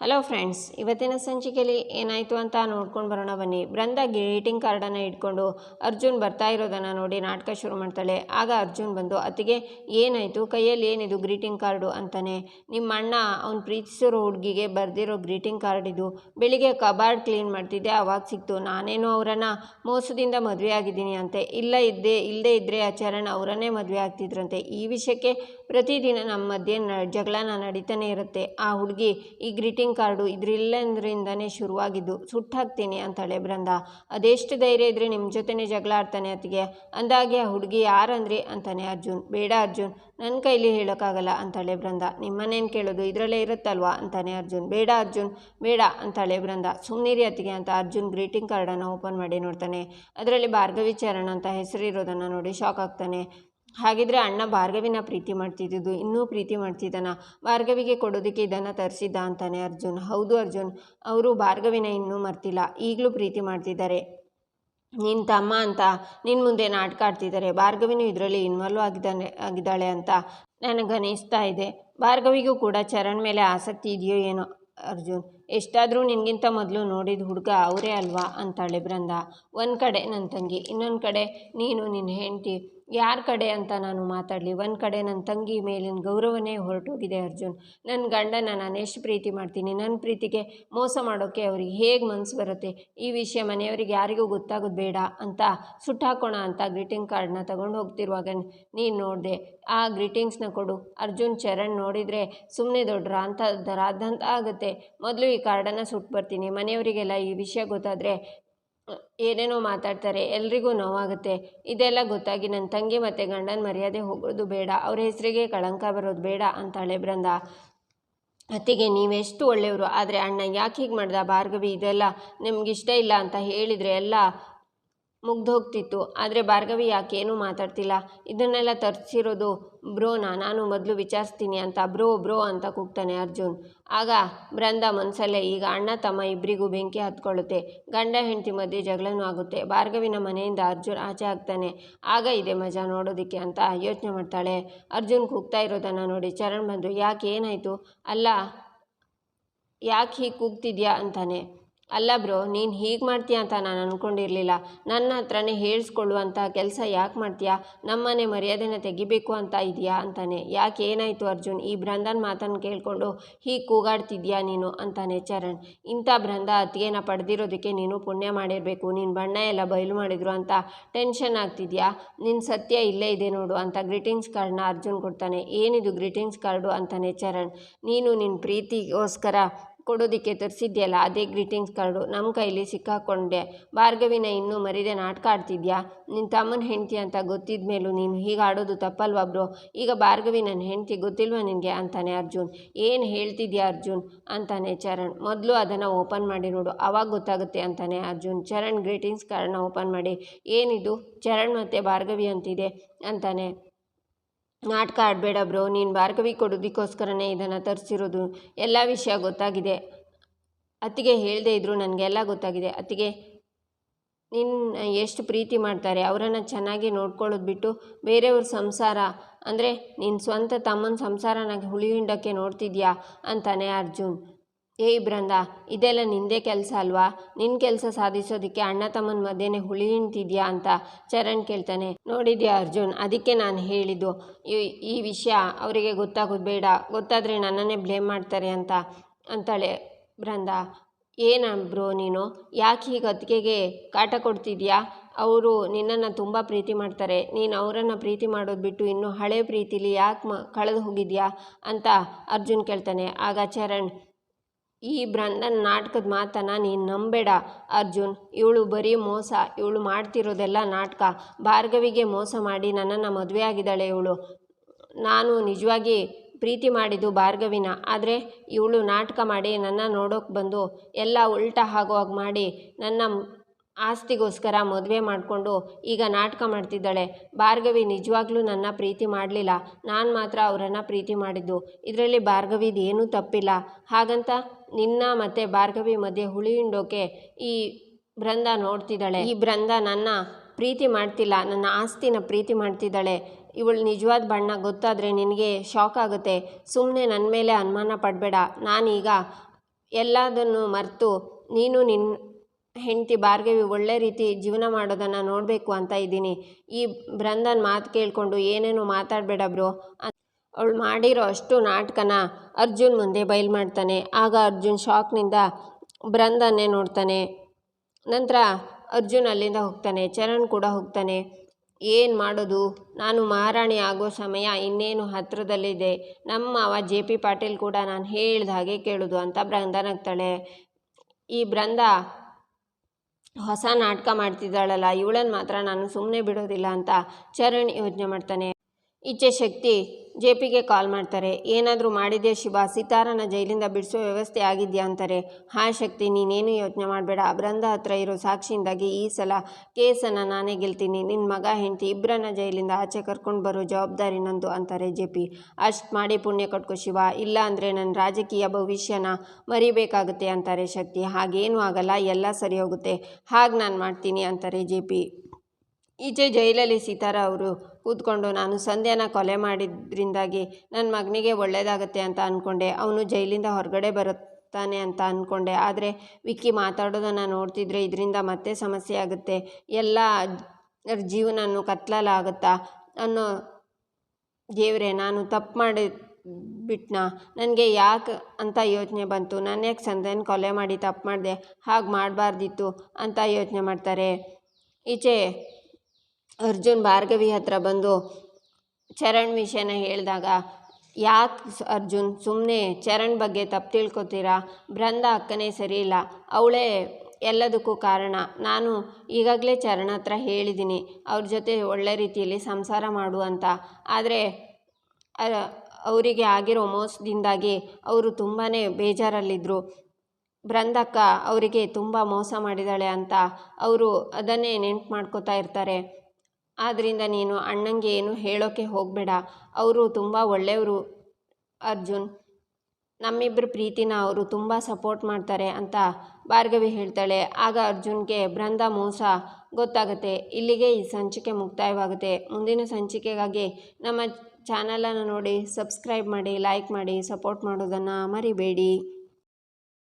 Hello friends ಇವತ್ತಿನ ಸಂಚಿಕೆಯಲ್ಲಿ ಏನಾಯಿತು ಅಂತ ನೋಡ್ಕೊಂಡು ಬರೋಣ ಬನ್ನಿ. ಬೃಂದ ಗ್ರೀಟಿಂಗ್ ಕಾರ್ಡನ್ನು ಇಟ್ಕೊಂಡು ಅರ್ಜುನ್ ಬರ್ತಾ ಇರೋದನ್ನು ನೋಡಿ ನಾಟಕ ಶುರು ಮಾಡ್ತಾಳೆ. ಆಗ ಅರ್ಜುನ್ ಬಂದು, ಅತ್ತಿಗೆ, ಏನಾಯಿತು? ಕೈಯಲ್ಲಿ ಏನಿದು ಗ್ರೀಟಿಂಗ್ ಕಾರ್ಡು ಅಂತಾನೆ. ನಿಮ್ಮ ಅಣ್ಣ ಅವ್ನು ಪ್ರೀತಿಸಿರೋ ಹುಡುಗಿಗೆ ಬರೆದಿರೋ ಗ್ರೀಟಿಂಗ್ ಕಾರ್ಡ್ ಇದು. ಬೆಳಿಗ್ಗೆ ಕಬಾರ್ಡ್ ಕ್ಲೀನ್ ಮಾಡ್ತಿದ್ದೆ, ಅವಾಗ ಸಿಕ್ತು. ನಾನೇನು ಅವರನ್ನು ಮೋಸದಿಂದ ಮದುವೆ ಆಗಿದ್ದೀನಿ ಅಂತೆ. ಇಲ್ಲ ಇದ್ದೇ ಇಲ್ಲದೇ ಇದ್ದರೆ ಆ ಚರಣ್ ಅವರನ್ನೇ ಮದುವೆ ಆಗ್ತಿದ್ರಂತೆ. ಈ ವಿಷಯಕ್ಕೆ ಪ್ರತಿದಿನ ನಮ್ಮ ಮಧ್ಯೆ ಜಗಳನ ನಡೀತಾನೆ ಇರುತ್ತೆ. ಆ ಹುಡುಗಿ ಈ ಗ್ರೀಟಿಂಗ್ ಕಾರ್ಡು ಇದ್ರಿಲ್ಲಂದ್ರಿಂದನೇ ಶುರುವಾಗಿದ್ದು ಸುಟ್ಟಾಕ್ತೀನಿ ಅಂತಾಳೆ ಬೃಂದ. ಅದೆಷ್ಟು ಧೈರ್ಯ ಇದ್ರೆ ನಿಮ್ಮ ಜೊತೆನೇ ಜಗಳ ಆಡ್ತಾನೆ ಅತ್ತಿಗೆ. ಅಂದಾಗೆ ಆ ಹುಡುಗಿ ಯಾರಂದ್ರಿ? ಅಂತಾನೆ ಅರ್ಜುನ್. ಬೇಡ ಅರ್ಜುನ್ ನನ್ನ ಕೈಲಿ ಹೇಳೋಕ್ಕಾಗಲ್ಲ ಅಂತಾಳೆ ಬೃಂದ. ನಿಮ್ಮನ್ನೇನು ಕೇಳೋದು? ಇದರಲ್ಲೇ ಇರುತ್ತಲ್ವಾ? ಅಂತಾನೆ ಅರ್ಜುನ್. ಬೇಡ ಅರ್ಜುನ್, ಬೇಡ ಅಂತಾಳೆ ಬೃಂದ. ಸುಮ್ಮನಿರಿ ಅತ್ತಿಗೆ ಅಂತ ಅರ್ಜುನ್ ಗ್ರೀಟಿಂಗ್ ಕಾರ್ಡನ್ನು ಓಪನ್ ಮಾಡಿ ನೋಡ್ತಾನೆ. ಅದರಲ್ಲಿ ಭಾರ್ಗವಿ ಅಂತ ಅಂತ ಹೆಸರಿರೋದನ್ನು ನೋಡಿ ಶಾಕ್ ಆಗ್ತಾನೆ. ಹಾಗಿದ್ರೆ ಅಣ್ಣ ಭಾರ್ಗವಿನ ಪ್ರೀತಿ ಮಾಡ್ತಿದ್ದಿದ್ದು, ಇನ್ನೂ ಪ್ರೀತಿ ಮಾಡ್ತಿದ್ದಾನ? ಭಾರ್ಗವಿಗೆ ಕೊಡೋದಕ್ಕೆ ಇದನ್ನು ತರಿಸಿದ್ದ ಅಂತಾನೆ ಅರ್ಜುನ್. ಹೌದು ಅರ್ಜುನ್, ಅವರು ಭಾರ್ಗವಿನ ಇನ್ನೂ ಮರ್ತಿಲ್ಲ. ಈಗಲೂ ಪ್ರೀತಿ ಮಾಡ್ತಿದ್ದಾರೆ. ನಿನ್ನ ತಮ್ಮ ಅಂತ ನಿನ್ನ ಮುಂದೆ ನಾಟಕ ಆಡ್ತಿದ್ದಾರೆ. ಭಾರ್ಗವಿನೂ ಇದರಲ್ಲಿ ಇನ್ವಾಲ್ವ್ ಆಗಿದ್ದಾನೆ, ಆಗಿದ್ದಾಳೆ ಅಂತ ನನಗೆ ಅನಿಸ್ತಾ ಇದೆ. ಭಾರ್ಗವಿಗೂ ಕೂಡ ಚರಣ್ ಮೇಲೆ ಆಸಕ್ತಿ ಇದೆಯೋ ಏನೋ, ಅರ್ಜುನ್. ಎಷ್ಟಾದರೂ ನಿನಗಿಂತ ಮೊದಲು ನೋಡಿದ ಹುಡುಗ ಅವರೇ ಅಲ್ವಾ? ಅಂತಾಳೆ ಬೃಂದ. ಒಂದು ಕಡೆ ನನ್ನ ತಂಗಿ, ಇನ್ನೊಂದು ಕಡೆ ನೀನು ನಿನ್ನ ಹೆಂಡತಿ. ಯಾರ ಕಡೆ ಅಂತ ನಾನು ಮಾತಾಡಲಿ? ಒಂದು ಕಡೆ ನನ್ನ ತಂಗಿ ಮೇಲಿನ ಗೌರವನೇ ಹೊರಟೋಗಿದೆ ಅರ್ಜುನ್. ನನ್ನ ಗಂಡನ ನಾನು ಎಷ್ಟು ಪ್ರೀತಿ ಮಾಡ್ತೀನಿ? ನನ್ನ ಪ್ರೀತಿಗೆ ಮೋಸ ಮಾಡೋಕ್ಕೆ ಅವ್ರಿಗೆ ಹೇಗೆ ಮನಸ್ಸು ಬರುತ್ತೆ? ಈ ವಿಷಯ ಮನೆಯವರಿಗೆ ಯಾರಿಗೂ ಗೊತ್ತಾಗೋದು ಬೇಡ ಅಂತ ಸುಟ್ಟಾಕೋಣ ಅಂತ ಗ್ರೀಟಿಂಗ್ ಕಾರ್ಡ್ನ ತಗೊಂಡು ಹೋಗ್ತಿರುವಾಗ ನೀನು ನೋಡಿದೆ, ಆ ಗ್ರೀಟಿಂಗ್ಸ್ನ ಕೊಡು. ಅರ್ಜುನ್ ಚರಣ್ ನೋಡಿದರೆ ಸುಮ್ಮನೆ ದೊಡ್ಡ ಅಂತ ದರಾದಂತ ಆಗುತ್ತೆ. ಮೊದಲು ಕಾರ್ಡನ್ನು ಸುಟ್ಟು ಬರ್ತೀನಿ ಮನೆಯವರಿಗೆಲ್ಲ ಈ ವಿಷಯ ಗೊತ್ತಾದರೆ, ಏನೇನೋ ಮಾತಾಡ್ತಾರೆ, ಎಲ್ರಿಗೂ ನೋವಾಗುತ್ತೆ. ಇದೆಲ್ಲ ಗೊತ್ತಾಗಿ ನನ್ನ ತಂಗಿ ಮತ್ತು ಗಂಡನ ಮರ್ಯಾದೆ ಹೋಗೋದು ಬೇಡ. ಅವ್ರ ಹೆಸರಿಗೆ ಕಳಂಕ ಬರೋದು ಬೇಡ ಅಂತಾಳೆ ಬೃಂದ ಅತ್ತಿಗೆ ನೀವೆಷ್ಟು ಒಳ್ಳೆಯವರು, ಆದರೆ ಅಣ್ಣ ಯಾಕೆ ಹೀಗೆ ಮಾಡ್ದ ಭಾರ್ಗವಿ? ಇದೆಲ್ಲ ನಿಮ್ಗಿಷ್ಟ ಇಲ್ಲ ಅಂತ ಹೇಳಿದರೆ ಎಲ್ಲ ಮುಗ್ದೋಗ್ತಿತ್ತು. ಆದರೆ ಭಾರ್ಗವಿ ಯಾಕೇನೂ ಮಾತಾಡ್ತಿಲ್ಲ? ಇದನ್ನೆಲ್ಲ ತರಿಸಿರೋದು ಬ್ರೋನಾ? ನಾನು ಮೊದಲು ವಿಚಾರಿಸ್ತೀನಿ ಅಂತ. ಬ್ರೋ ಬ್ರೋ ಅಂತ ಕೂಗ್ತಾನೆ ಅರ್ಜುನ್. ಆಗ ಬೃಂದ ಮನಸಲ್ಲೇ, ಈಗ ಅಣ್ಣ ತಮ್ಮ ಇಬ್ಬರಿಗೂ ಬೆಂಕಿ ಹತ್ಕೊಳ್ಳುತ್ತೆ. ಗಂಡ ಹೆಂಡತಿ ಮಧ್ಯೆ ಜಗಳನೂ ಆಗುತ್ತೆ. ಭಾರ್ಗವಿನ ಮನೆಯಿಂದ ಅರ್ಜುನ್ ಆಚೆ ಆಗ್ತಾನೆ. ಆಗ ಇದೆ ಮಜಾ ನೋಡೋದಕ್ಕೆ ಅಂತ ಯೋಚನೆ ಮಾಡ್ತಾಳೆ. ಅರ್ಜುನ್ ಕೂಗ್ತಾ ಇರೋದನ್ನು ನೋಡಿ ಚರಣ್ ಬಂದು, ಯಾಕೆ ಏನಾಯಿತು? ಅಲ್ಲ, ಯಾಕೆ ಹೀಗೆ ಕೂಗ್ತಿದ್ಯಾ ಅಂತಾನೆ. ಅಲ್ಲ ಬ್ರೋ, ನೀನು ಹೀಗೆ ಮಾಡ್ತೀಯ ಅಂತ ನಾನು ಅಂದ್ಕೊಂಡಿರಲಿಲ್ಲ ನನ್ನ ಹತ್ರನೇ ಹೇಳಿಸ್ಕೊಳ್ಳುವಂಥ ಕೆಲಸ ಯಾಕೆ ಮಾಡ್ತೀಯಾ? ನಮ್ಮನೆ ಮರ್ಯಾದೆನ ತೆಗಿಬೇಕು ಅಂತ ಇದೆಯಾ ಅಂತಾನೆ. ಯಾಕೆ ಏನಾಯಿತು ಅರ್ಜುನ್? ಈ ಬ್ರಂದನ್ ಮಾತನ್ನು ಕೇಳಿಕೊಂಡು ಹೀಗೆ ಕೂಗಾಡ್ತಿದ್ಯಾ ನೀನು ಅಂತಾನೆ ಚರಣ್. ಇಂಥ ಬೃಂದ ಅತ್ತಿಗೆನ ಪಡೆದಿರೋದಕ್ಕೆ ನೀನು ಪುಣ್ಯ ಮಾಡಿರಬೇಕು. ನಿನ್ನ ಬಣ್ಣ ಎಲ್ಲ ಬಯಲು ಮಾಡಿದ್ರು ಅಂತ ಟೆನ್ಷನ್ ಆಗ್ತಿದ್ಯಾ? ನಿನ್ನ ಸತ್ಯ ಇಲ್ಲೇ ಇದೆ ನೋಡು ಅಂತ ಗ್ರೀಟಿಂಗ್ಸ್ ಕಾರ್ಡ್ನ ಅರ್ಜುನ್ ಕೊಡ್ತಾನೆ. ಏನಿದು ಗ್ರೀಟಿಂಗ್ಸ್ ಕಾರ್ಡು ಅಂತಾನೆ ಚರಣ್. ನೀನು ನಿನ್ನ ಪ್ರೀತಿಗೋಸ್ಕರ ಕೊಡೋದಕ್ಕೆ ತರಿಸಿದ್ಯಲ್ಲ, ಅದೇ ಗ್ರೀಟಿಂಗ್ಸ್ ಕಾರ್ಡು. ನಮ್ಮ ಕೈಲಿ ಸಿಕ್ಕಾಕೊಂಡೆ, ಭಾರ್ಗವಿನ ಇನ್ನೂ ಮರಿದೆ ನಾಟಕ ಆಡ್ತಿದ್ಯಾ? ನಿನ್ನ ತಮ್ಮನ ಹೆಂಡತಿ ಅಂತ ಗೊತ್ತಿದ್ದ ಮೇಲೂ ನೀನು ಹೀಗೆ ಆಡೋದು ತಪ್ಪಲ್ವಾ ಬ್ರೋ? ಈಗ ಭಾರ್ಗವಿ ನನ್ನ ಹೆಂಡತಿ ಗೊತ್ತಿಲ್ವಾ ನಿನಗೆ? ಅಂತಾನೆ ಅರ್ಜುನ್. ಏನು ಹೇಳ್ತಿದ್ಯಾ ಅರ್ಜುನ್? ಅಂತಾನೆ ಚರಣ್. ಮೊದಲು ಅದನ್ನು ಓಪನ್ ಮಾಡಿ ನೋಡು, ಅವಾಗ ಗೊತ್ತಾಗುತ್ತೆ ಅಂತಾನೆ ಅರ್ಜುನ್. ಚರಣ್ ಗ್ರೀಟಿಂಗ್ಸ್ ಕಾರ್ಡ್ನ ಓಪನ್ ಮಾಡಿ, ಏನಿದು? ಚರಣ್ ಮತ್ತು ಭಾರ್ಗವಿ ಅಂತಿದೆ, ಅಂತಾನೆ ನಾಟಕ ಆಡಬೇಡ ಬ್ರೋ, ನೀನು ಭಾರ್ಗವಿ ಕೊಡೋದಕ್ಕೋಸ್ಕರನೇ ಇದನ್ನು ತರಿಸಿರೋದು ಎಲ್ಲ ವಿಷಯ ಗೊತ್ತಾಗಿದೆ. ಅತ್ತಿಗೆ ಹೇಳದೇ ಇದ್ದರೂ ನನಗೆಲ್ಲ ಗೊತ್ತಾಗಿದೆ. ಅತ್ತಿಗೆ ನಿನ್ನ ಎಷ್ಟು ಪ್ರೀತಿ ಮಾಡ್ತಾರೆ, ಅವರನ್ನು ಚೆನ್ನಾಗಿ ನೋಡ್ಕೊಳ್ಳೋದು ಬಿಟ್ಟು ಬೇರೆಯವ್ರ ಸಂಸಾರ, ಅಂದರೆ ನಿನ್ನ ಸ್ವಂತ ತಮ್ಮನ ಸಂಸಾರನಾಗಿ ಹುಳಿ ಹಿಂಡಕ್ಕೆ ನೋಡ್ತಿದ್ಯಾ ಅಂತಾನೆ ಅರ್ಜುನ್. ಏಯ್ ಬೃಂದ ಇದೆಲ್ಲ ನಿಂದೇ ಕೆಲಸ ಅಲ್ವಾ? ನಿನ್ನ ಕೆಲಸ ಸಾಧಿಸೋದಕ್ಕೆ ಅಣ್ಣ ತಮ್ಮನ ಮಧ್ಯೆನೇ ಹುಳಿ ನಿಂತಿದ್ಯಾ ಅಂತ ಚರಣ್ ಕೇಳ್ತಾನೆ. ನೋಡಿದ್ಯಾ ಅರ್ಜುನ್, ಅದಕ್ಕೆ ನಾನು ಹೇಳಿದ್ದು. ಈ ಈ ವಿಷಯ ಅವರಿಗೆ ಗೊತ್ತಾಗೋದು ಬೇಡ. ಗೊತ್ತಾದರೆ ನನ್ನನ್ನೇ ಬ್ಲೇಮ್ ಮಾಡ್ತಾರೆ ಅಂತ, ಅಂತಾಳೆ ಬೃಂದ. ಏನ ಬ್ರೋ ನೀನು? ಯಾಕೆ ಹೀಗೆ ಅತ್ತಿಗೆಗೆ ಕಾಟ ಕೊಡ್ತಿದ್ಯಾ? ಅವರು ನಿನ್ನನ್ನು ತುಂಬ ಪ್ರೀತಿ ಮಾಡ್ತಾರೆ. ನೀನು ಅವರನ್ನು ಪ್ರೀತಿ ಮಾಡೋದು ಬಿಟ್ಟು ಇನ್ನೂ ಹಳೆ ಪ್ರೀತಿಲಿ ಯಾಕೆ ಮ, ಕಳೆದು ಹೋಗಿದ್ಯಾ? ಅಂತ ಅರ್ಜುನ್ ಕೇಳ್ತಾನೆ. ಆಗ ಚರಣ್ ಈ ಬ್ರಂದನ್ ನಾಟಕದ ಮಾತನ್ನು ನೀನು ನಂಬೇಡ, ಅರ್ಜುನ್. ಇವಳು ಬರೀ ಮೋಸ. ಇವಳು ಮಾಡ್ತಿರೋದೆಲ್ಲ ನಾಟಕ. ಭಾರ್ಗವಿಗೆ ಮೋಸ ಮಾಡಿ ನನ್ನನ್ನು ಮದುವೆ ಆಗಿದ್ದಾಳೆ ಇವಳು. ನಾನು ನಿಜವಾಗಿ ಪ್ರೀತಿ ಮಾಡಿದ್ದು ಭಾರ್ಗವಿನ. ಆದರೆ ಇವಳು ನಾಟಕ ಮಾಡಿ ನನ್ನ ನೋಡೋಕೆ ಬಂದು ಎಲ್ಲ ಉಲ್ಟಾ ಆಗುವಾಗ ಮಾಡಿ ನನ್ನ ಆಸ್ತಿಗೋಸ್ಕರ ಮದುವೆ ಮಾಡಿಕೊಂಡು ಈಗ ನಾಟಕ ಮಾಡ್ತಿದ್ದಾಳೆ. ಭಾರ್ಗವಿ ನಿಜವಾಗ್ಲೂ ನನ್ನ ಪ್ರೀತಿ ಮಾಡಲಿಲ್ಲ. ನಾನು ಮಾತ್ರ ಅವರನ್ನು ಪ್ರೀತಿ ಮಾಡಿದ್ದು. ಇದರಲ್ಲಿ ಭಾರ್ಗವಿದು ಏನೂ ತಪ್ಪಿಲ್ಲ. ಹಾಗಂತ ನಿನ್ನ ಮತ್ತು ಭಾರ್ಗವಿ ಮಧ್ಯೆ ಹುಳಿ ಹಿಂಡೋಕೆ ಈ ಬೃಂದ ನೋಡ್ತಿದ್ದಾಳೆ. ಈ ಬೃಂದ ನನ್ನ ಪ್ರೀತಿ ಮಾಡ್ತಿಲ್ಲ. ನನ್ನ ಆಸ್ತಿನ ಪ್ರೀತಿ ಮಾಡ್ತಿದ್ದಾಳೆ. ಇವಳು ನಿಜವಾದ ಬಣ್ಣ ಗೊತ್ತಾದರೆ ನಿನಗೆ ಶಾಕ್ ಆಗುತ್ತೆ. ಸುಮ್ಮನೆ ನನ್ನ ಮೇಲೆ ಅನುಮಾನ ಪಡಬೇಡ. ನಾನೀಗ ಎಲ್ಲದನ್ನು ಮರೆತು ನೀನು ನಿನ್ನ ಹೆಂಡತಿ ಭಾರ್ಗವಿ ಒಳ್ಳೆ ರೀತಿ ಜೀವನ ಮಾಡೋದನ್ನು ನೋಡಬೇಕು ಅಂತ ಇದ್ದೀನಿ. ಈ ಬ್ರಂದನ್ ಮಾತು ಕೇಳಿಕೊಂಡು ಏನೇನು ಮಾತಾಡಬೇಡ ಬ್ರೋ ಅವಳು ಮಾಡಿರೋ ಅಷ್ಟು ನಾಟಕನ ಅರ್ಜುನ್ ಮುಂದೆ ಬಯಲು ಮಾಡ್ತಾನೆ. ಆಗ ಅರ್ಜುನ್ ಶಾಕ್ನಿಂದ ಬೃಂದನ್ನೇ ನೋಡ್ತಾನೆ. ನಂತರ ಅರ್ಜುನ್ ಅಲ್ಲಿಂದ ಹೋಗ್ತಾನೆ. ಚರಣ್ ಕೂಡ ಹೋಗ್ತಾನೆ. ಏನು ಮಾಡೋದು? ನಾನು ಮಹಾರಾಣಿ ಆಗೋ ಸಮಯ ಇನ್ನೇನು ಹತ್ತಿರದಲ್ಲಿದೆ ನಮ್ಮ ಅವ ಜೆ ಪಿ ಪಾಟೀಲ್ ಕೂಡ ನಾನು ಹೇಳ್ದ ಹಾಗೆ ಕೇಳೋದು ಅಂತ ಬ್ರಂದನ್ ನಗ್ತಾಳೆ ಈ ಬೃಂದ ಹೊಸ ನಾಟಕ ಮಾಡ್ತಿದ್ದಾಳಲ್ಲ ಇವಳನ್ನು ಮಾತ್ರ ನಾನು ಸುಮ್ಮನೆ ಬಿಡೋದಿಲ್ಲ ಅಂತ ಚರಣ್ ಯೋಚನೆ ಮಾಡ್ತಾನೆ. ಈಚೆ ಶಕ್ತಿ ಜೆ ಪಿಗೆ ಕಾಲ್ ಮಾಡ್ತಾರೆ. ಏನಾದರೂ ಮಾಡಿದ್ಯಾ ಶಿವ? ಸಿತಾರನ ಜೈಲಿಂದ ಬಿಡಿಸೋ ವ್ಯವಸ್ಥೆ ಆಗಿದೆಯಾ ಅಂತಾರೆ. ಹಾಂ ಶಕ್ತಿ, ನೀನೇನು ಯೋಚನೆ ಮಾಡಬೇಡ. ಅಬ್ರಂದ ಹತ್ರ ಇರೋ ಸಾಕ್ಷಿಯಿಂದಾಗಿ ಈ ಸಲ ಕೇಸನ್ನು ನಾನೇ ಗೆಲ್ತೀನಿ. ನಿನ್ನ ಮಗ, ಹೆಂಡತಿ ಇಬ್ಬರನ್ನ ಜೈಲಿಂದ ಆಚೆ ಕರ್ಕೊಂಡು ಬರೋ ಜವಾಬ್ದಾರಿ ನಂದು ಅಂತಾರೆ ಜೆ ಪಿ ಅಷ್ಟು ಮಾಡಿ ಪುಣ್ಯ ಕಟ್ಕೋ ಶಿವ. ಇಲ್ಲ ಅಂದರೆ ನನ್ನ ರಾಜಕೀಯ ಭವಿಷ್ಯನ ಮರಿಬೇಕಾಗುತ್ತೆ ಅಂತಾರೆ ಶಕ್ತಿ. ಹಾಗೇನೂ ಆಗಲ್ಲ, ಎಲ್ಲ ಸರಿ ಹೋಗುತ್ತೆ. ಹಾಗೆ ನಾನು ಮಾಡ್ತೀನಿ ಅಂತಾರೆ ಜೆ ಪಿ ಈಚೆ ಜೈಲಲ್ಲಿ ಸೀತಾರ ಅವರು ಕೂತ್ಕೊಂಡು, ನಾನು ಸಂಧ್ಯಾನ ಕೊಲೆ ಮಾಡಿದ್ರಿಂದಾಗಿ ನನ್ನ ಮಗನಿಗೆ ಒಳ್ಳೆಯದಾಗತ್ತೆ ಅಂತ ಅಂದ್ಕೊಂಡೆ ಅವನು ಜೈಲಿಂದ ಹೊರಗಡೆ ಬರುತ್ತಾನೆ ಅಂತ ಅಂದ್ಕೊಂಡೆ ಆದರೆ ವಿಕ್ಕಿ ಮಾತಾಡೋದನ್ನು ನೋಡ್ತಿದ್ರೆ ಇದರಿಂದ ಮತ್ತೆ ಸಮಸ್ಯೆ ಆಗುತ್ತೆ. ಎಲ್ಲ ಜೀವನನು ಕತ್ಲಲಾಗುತ್ತಾ ಅನ್ನೋ ದೇವ್ರೆ, ನಾನು ತಪ್ಪು ಮಾಡಿ ಬಿಟ್ನಾ ನನಗೆ ಯಾಕೆ ಅಂತ ಯೋಚನೆ ಬಂತು. ನಾನು ಯಾಕೆ ಸಂಧ್ಯಾನ ಕೊಲೆ ಮಾಡಿ ತಪ್ಪು ಮಾಡಿದೆ? ಹಾಗೆ ಮಾಡಬಾರ್ದಿತ್ತು ಅಂತ ಯೋಚನೆ ಮಾಡ್ತಾರೆ. ಈಚೆ ಅರ್ಜುನ್ ಭಾರ್ಗವಿ ಹತ್ರ ಬಂದು ಚರಣ್ ವಿಷಯನ ಹೇಳಿದಾಗ, ಯಾಕೆ ಅರ್ಜುನ್ ಸುಮ್ಮನೆ ಚರಣ್ ಬಗ್ಗೆ ತಪ್ಪು ತಿಳ್ಕೊತೀರಾ? ಬೃಂದ ಅಕ್ಕನೇ ಸರಿ ಇಲ್ಲ. ಅವಳೇ ಎಲ್ಲದಕ್ಕೂ ಕಾರಣ. ನಾನು ಈಗಾಗಲೇ ಚರಣ್ ಹತ್ರ ಹೇಳಿದ್ದೀನಿ ಅವ್ರ ಜೊತೆ ಒಳ್ಳೆ ರೀತಿಯಲ್ಲಿ ಸಂಸಾರ ಮಾಡು ಅಂತ. ಆದರೆ ಅವರಿಗೆ ಆಗಿರೋ ಮೋಸದಿಂದಾಗಿ ಅವರು ತುಂಬಾ ಬೇಜಾರಲ್ಲಿದ್ದರು ಬೃಂದಕ್ಕ ಅವರಿಗೆ ತುಂಬ ಮೋಸ ಮಾಡಿದ್ದಾಳೆ ಅಂತ. ಅವರು ಅದನ್ನೇ ನೆನ್ಪು ಮಾಡ್ಕೋತಾ ಇರ್ತಾರೆ. ಆದ್ದರಿಂದ ನೀನು ಅಣ್ಣಂಗೆ ಏನು ಹೇಳೋಕ್ಕೆ ಹೋಗಬೇಡ. ಅವರು ತುಂಬ ಒಳ್ಳೆಯವರು, ಅರ್ಜುನ್. ನಮ್ಮಿಬ್ಬರ ಪ್ರೀತಿನ ಅವರು ತುಂಬ ಸಪೋರ್ಟ್ ಮಾಡ್ತಾರೆ ಅಂತ ಭಾರ್ಗವಿ ಹೇಳ್ತಾಳೆ. ಆಗ ಅರ್ಜುನ್ಗೆ ಬೃಂದ ಮೋಸ, ಗೊತ್ತಾಗುತ್ತೆ. ಇಲ್ಲಿಗೆ ಈ ಸಂಚಿಕೆ ಮುಕ್ತಾಯವಾಗುತ್ತೆ. ಮುಂದಿನ ಸಂಚಿಕೆಗಾಗಿ ನಮ್ಮ ಚಾನಲನ್ನು ನೋಡಿ, ಸಬ್ಸ್ಕ್ರೈಬ್ ಮಾಡಿ, ಲೈಕ್ ಮಾಡಿ, ಸಪೋರ್ಟ್ ಮಾಡೋದನ್ನು ಮರಿಬೇಡಿ.